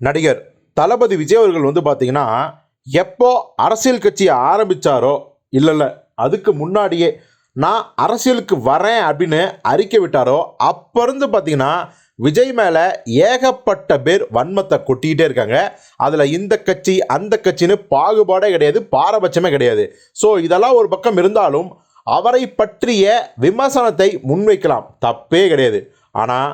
நடிகர் தளபதி விஜய் அவர்கள் வந்து பார்த்தீங்கன்னா எப்போ அரசியல் கட்சியை ஆரம்பித்தாரோ இல்லை இல்லை அதுக்கு முன்னாடியே நான் அரசியலுக்கு வரேன் அப்படின்னு அறிக்கை விட்டாரோ அப்போ இருந்து பார்த்தீங்கன்னா விஜய் மேலே ஏகப்பட்ட பேர் வன்மத்தை கொட்டிக்கிட்டே இருக்காங்க. அதில் இந்த கட்சி அந்த கட்சின்னு பாகுபாடே கிடையாது பாரபட்சமே கிடையாது. ஸோ இதெல்லாம் ஒரு பக்கம் இருந்தாலும் அவரை பற்றிய விமர்சனத்தை முன்வைக்கலாம். தப்பே கிடையாது. ஆனால்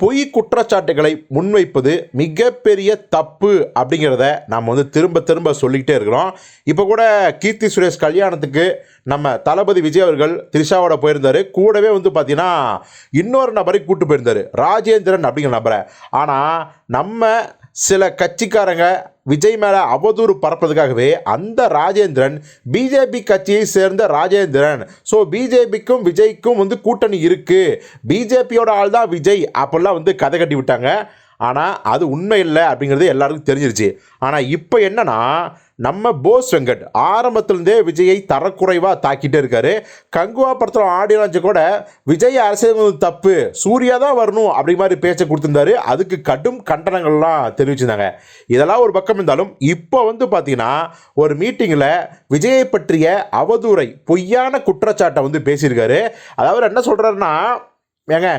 பொய் குற்றச்சாட்டுகளை முன்வைப்பது மிகப்பெரிய தப்பு அப்படிங்கிறத நாம் வந்து திரும்ப திரும்ப சொல்லிக்கிட்டே இருக்கிறோம். இப்போ கூட கீர்த்தி சுரேஷ் கல்யாணத்துக்கு நம்ம தளபதி விஜய் அவர்கள் திரிஷாவோட போயிருந்தார். கூடவே வந்து பார்த்தீங்கன்னா இன்னொரு நபரை கூட்டு போயிருந்தார். ராஜேந்திரன் அப்படிங்கிற நபரை. ஆனால் நம்ம சில கட்சிக்காரங்க விஜய் மேலே அவதூறு பரப்பதுக்காகவே அந்த ராஜேந்திரன் பிஜேபி கட்சியை சேர்ந்த ராஜேந்திரன். ஸோ பிஜேபிக்கும் விஜய்க்கும் வந்து கூட்டணி இருக்குது பிஜேபியோட ஆள் தான் விஜய். அப்போல்லாம் வந்து கதை கட்டி விட்டாங்க. ஆனால் அது உண்மை இல்லை அப்படிங்கிறது எல்லாருக்கும் தெரிஞ்சிருச்சு. ஆனால் இப்போ என்னென்னா நம்ம போஸ் வெங்கட் ஆரம்பத்துலேருந்தே விஜயை தரக்குறைவாக தாக்கிட்டே இருக்காரு. கங்குவா படத்தில் ஆடியோ கூட விஜய் அரசியல் தப்பு சூர்யா தான் வரணும் அப்படி மாதிரி பேச்சை கொடுத்துருந்தாரு. அதுக்கு கடும் கண்டனங்கள்லாம் தெரிவிச்சிருந்தாங்க. இதெல்லாம் ஒரு பக்கம் இருந்தாலும் இப்போ வந்து பார்த்தீங்கன்னா ஒரு மீட்டிங்கில் விஜயை பற்றிய அவதூறை பொய்யான குற்றச்சாட்டை வந்து பேசியிருக்காரு. அதாவது என்ன சொல்கிறாருன்னா ஏங்க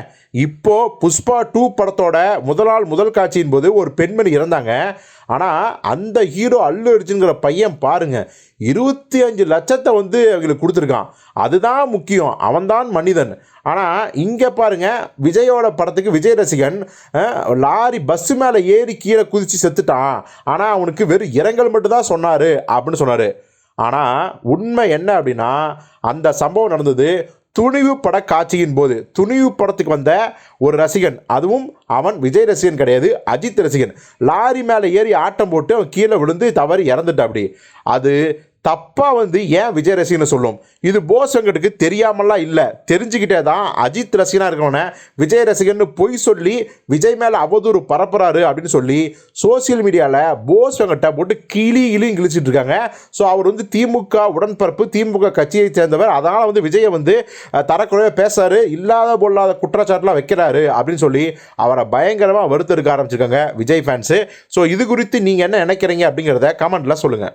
இப்போ புஷ்பா டூ படத்தோட முதல் நாள் முதல் காட்சியின் போது ஒரு பெண்மணி இறந்தாங்க. ஆனால் அந்த ஹீரோ அல்லு அர்ஜுன்கிற பையன் பாருங்க இருபத்தி அஞ்சு லட்சத்தை வந்து அவங்களுக்கு கொடுத்துருக்கான். அதுதான் முக்கியம் அவன்தான் மனிதன். ஆனால் இங்கே பாருங்க விஜயோட படத்துக்கு விஜய் ரசிகன் லாரி பஸ் மேலே ஏறி கீழே குதித்து செத்துட்டான். ஆனால் அவனுக்கு வெறும் இரங்கல் மட்டும்தான் சொன்னார் அப்படின்னு சொன்னார். ஆனால் உண்மை என்ன அப்படின்னா அந்த சம்பவம் நடந்தது துணிவு பட காட்சியின் போது துணிவு படத்துக்கு வந்த ஒரு ரசிகன் அதுவும் அவன் விஜய் ரசிகன் கிடையாது அஜித் ரசிகன். லாரி மேலே ஏறி ஆட்டம் போட்டு அவன் கீழே விழுந்து தவறி இறந்துட்டா அப்படி அது தப்பாக வந்து ஏன் விஜய் ரசிகனை சொல்லும்? இது போஸ் வெங்கட்டுக்கு தெரியாமலாம் இல்லை. தெரிஞ்சுக்கிட்டே தான் அஜித் ரசிகனாக இருக்கவனை விஜய் ரசிகன்னு பொய் சொல்லி விஜய் மேலே அவதூறு பரப்புறாரு அப்படின்னு சொல்லி சோசியல் மீடியாவில் போஸ் வெங்கட்டை போட்டு கிளி கிளி கிழிச்சிட்டு இருக்காங்க. ஸோ அவர் வந்து திமுக உடன்பரப்பு திமுக கட்சியை சேர்ந்தவர். அதனால் வந்து விஜயை வந்து தரக்குறையாக தரக்குறைவாக பேசாரு இல்லாத பொல்லாத குற்றச்சாட்டுலாம் வைக்கிறாரு அப்படின்னு சொல்லி அவரை பயங்கரமாக வருத்தெடுக்க ஆரம்பிச்சிருக்காங்க விஜய் ஃபேன்ஸு ஸோ இது குறித்து நீங்கள் என்ன நினைக்கிறீங்க அப்படிங்கிறத கமெண்ட்டில் சொல்லுங்கள்